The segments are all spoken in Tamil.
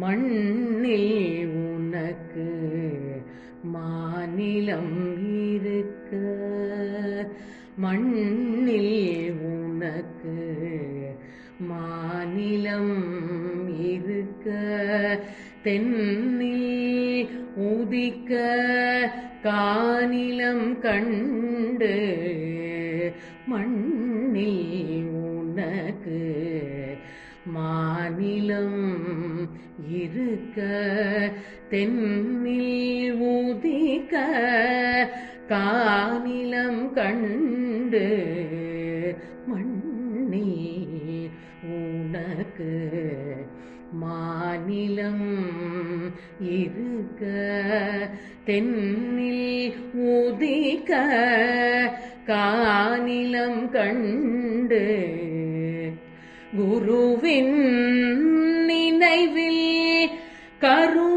மண்ணில் உனக்கு மாநிலம் இருக்க மண்ணில் உனக்கு மாநிலம் இருக்க. தென்னில் உதிக்க காநிலம் கண்டு மண்ணில் உனக்கு மாநிலம் இருக்க தென்னில் ஊதிக்க காநிலம் கண்டு மண்ணில் உனக்கு. மாநிலம் இருக்க தென்னில் ஊதிக்க காநிலம் கண்டு குருவின் நினைவில் கரு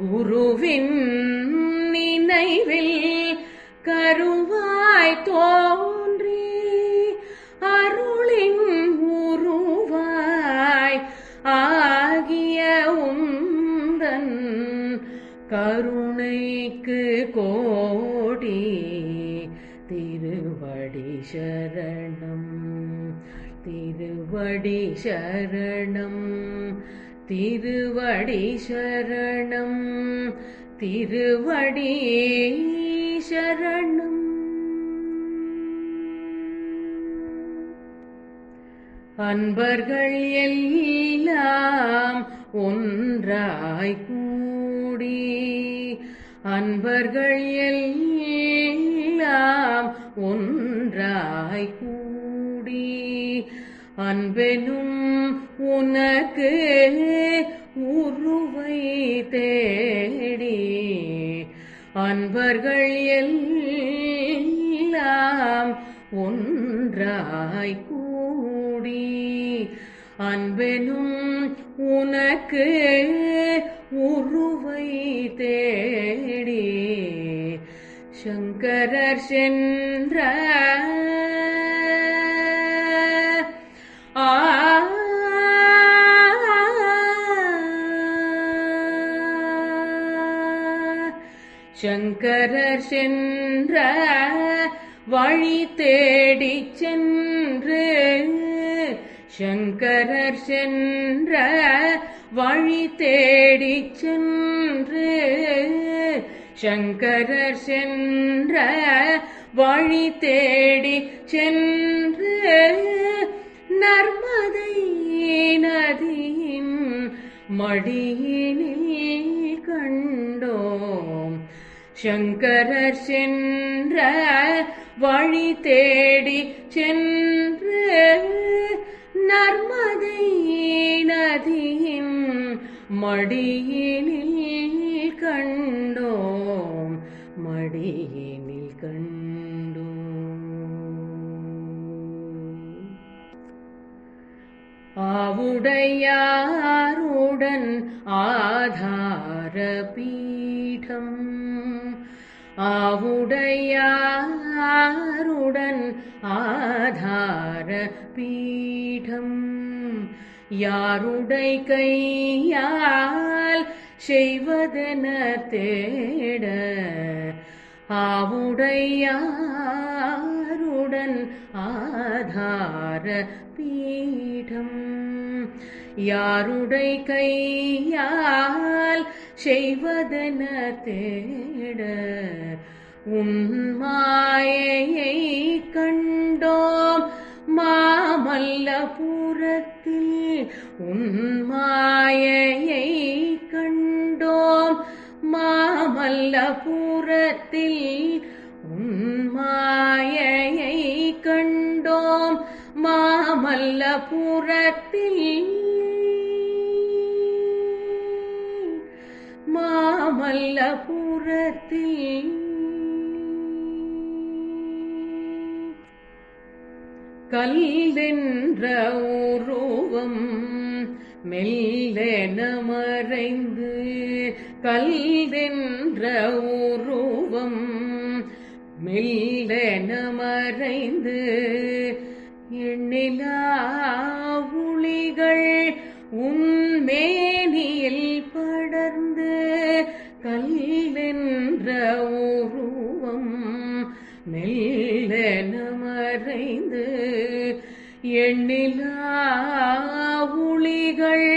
குருவின் நினைவில் கருவாய் தோன்றி அருளின் உருவாய் ஆகிய உந்தன் கருணைக்கு கோடி திருவடி சரணம் திருவடி சரணம். திருவடி சரணம் திருவடி சரணம். அன்பர்கள் எல்லாம் ஒன்றாய் கூடி அன்பர்கள் எல்லாம் ஒன்றாய் கூடி அன்பெனும் உனக்கு உருவை தேடி அன்பர்கள் எல்லாம் ஒன்றாய் கூடி அன்பெனும் உனக்கு உருவை தேடி சங்கரர் சென்ற சங்கரர் சென்ற வழி தேடி சென்று சங்கரர் சென்ற வழி தேடி சென்று சங்கரர் சென்ற வழி தேடி சென்று நர்மதை நதியின் மடியினில் கண்டோம். சங்கரர் சென்ற வழி தேடி சென்று நர்மதை நதியின் மடியினில் கண்டோம் மடியினில் கண்டோம். ஆவுடையாருடன் ஆதார பீடம் ஆவுடையாருடன் ஆதார பீடம் யாருடை கையால் செய்வதென தேட ஆவுடையாருடன் அருடன் ஆதார பீடம் யாருடை கையால் செய்வதென தேட உன்மாயையை கண்டோம் மாமல்லபுரத்தில் உன்மாயையை கண்டோம் மாமல்லபுரத்தில் உன்மாயையை கண்டோம் மாமல்லபுரத்தில் மாமல்லபுரத்தில் கல்லென்ற உருவம் மெல்லென மறைந்து கல்லென்ற உருவம் மெல்லென மறைந்து எண்ணிலா உளிகள் உன்மே நின்ற உருவம் மெல்ல மறைந்து எண்ணிலா உளிகள்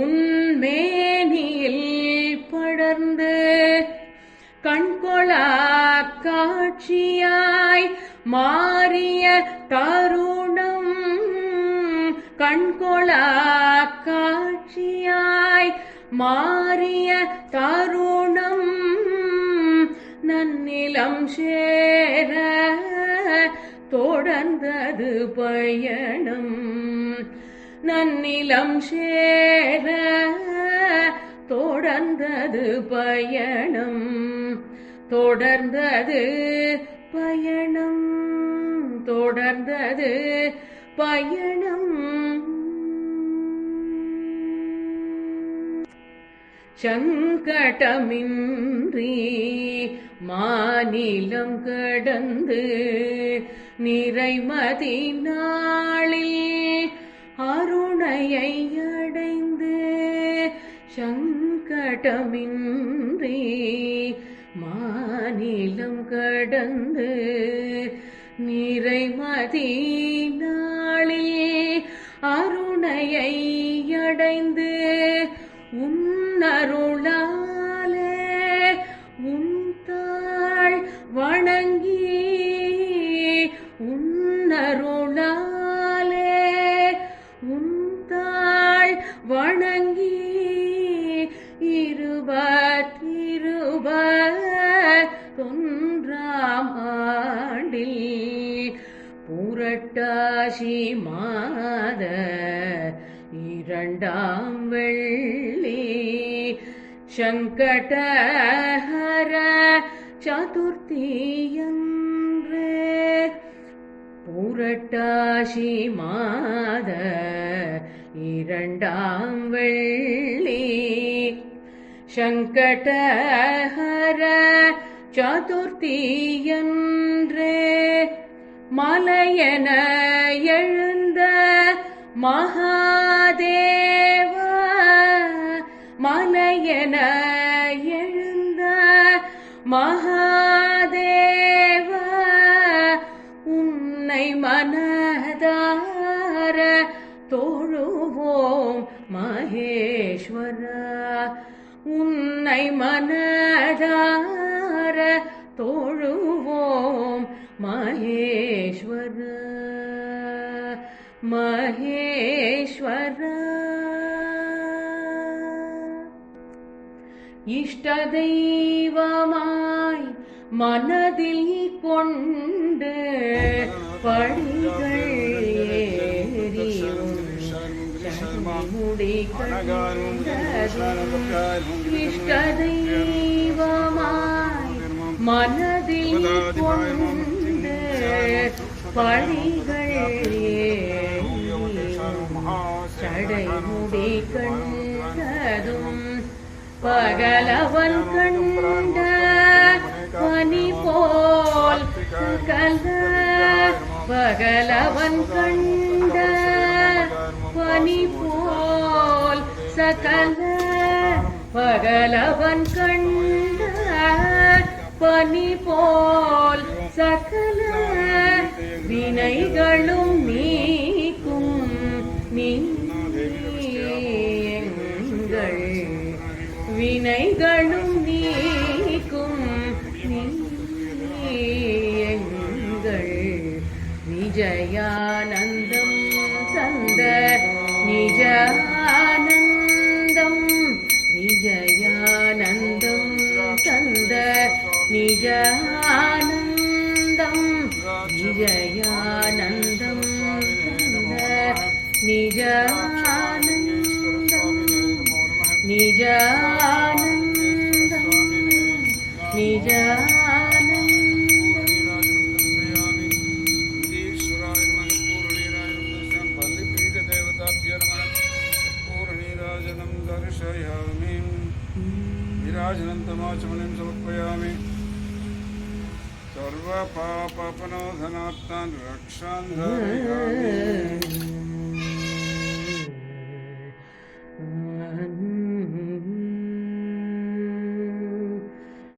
உன்மேனியில் படர்ந்து கண்கொளா காட்சியாய் மாறிய தருணம் கண்கொளா காட்சியாய் மாறிய தருணம் தன்னிலம் சேர தொடர்ந்தது பயணம். நன்னிலம் சேர தொடர்ந்தது பயணம். தொடர்ந்தது பயணம். தொடர்ந்தது பயணம். சங்கடமின்றி மாநிலம் கடந்து நிறைமதி நாளில் அருணையை அடைந்து சங்கடமின்றி மாநிலம் கடந்து நிறைமதி நாளில் அருணையை அடைந்து உன்னருளாலே புரட்டாசி மாத இரண்டாம் வெள்ளி. சங்கடஹர சதுர்த்தியன்று புரட்டாசி மாத இரண்டாம் வெள்ளி. சங்கடஹர சதுர்த்தியன்றே மலையன எழுந்த மகாதேவ மலையன எழுந்த மகா இஷ்டதெய்வமாய் மனதில் கொண்டு படிகள் ஏறி மனதில் கொண்டு படிகள் சடைமுடி கண்டதும் பகலவன் கண்ட பனி போல் கல பகலவன் கண்ட பனி போல் சகல பகலவன் கண்ட பனி போல் சகல வினைகளும் நீக்கும். நீ வினைகளும் நீக்கும். நீங்கள் நிஜயானந்தம் தந்த நிஜானந்தம். விஜயானந்தம் தந்த நிஜானந்தம். விஜயானந்தம் தந்த நிஜானந்தம். நிஜா రాజనంతమాచమనం సమర్పయామి సర్వపాపనోధనాత్మాన్ రక్షాన్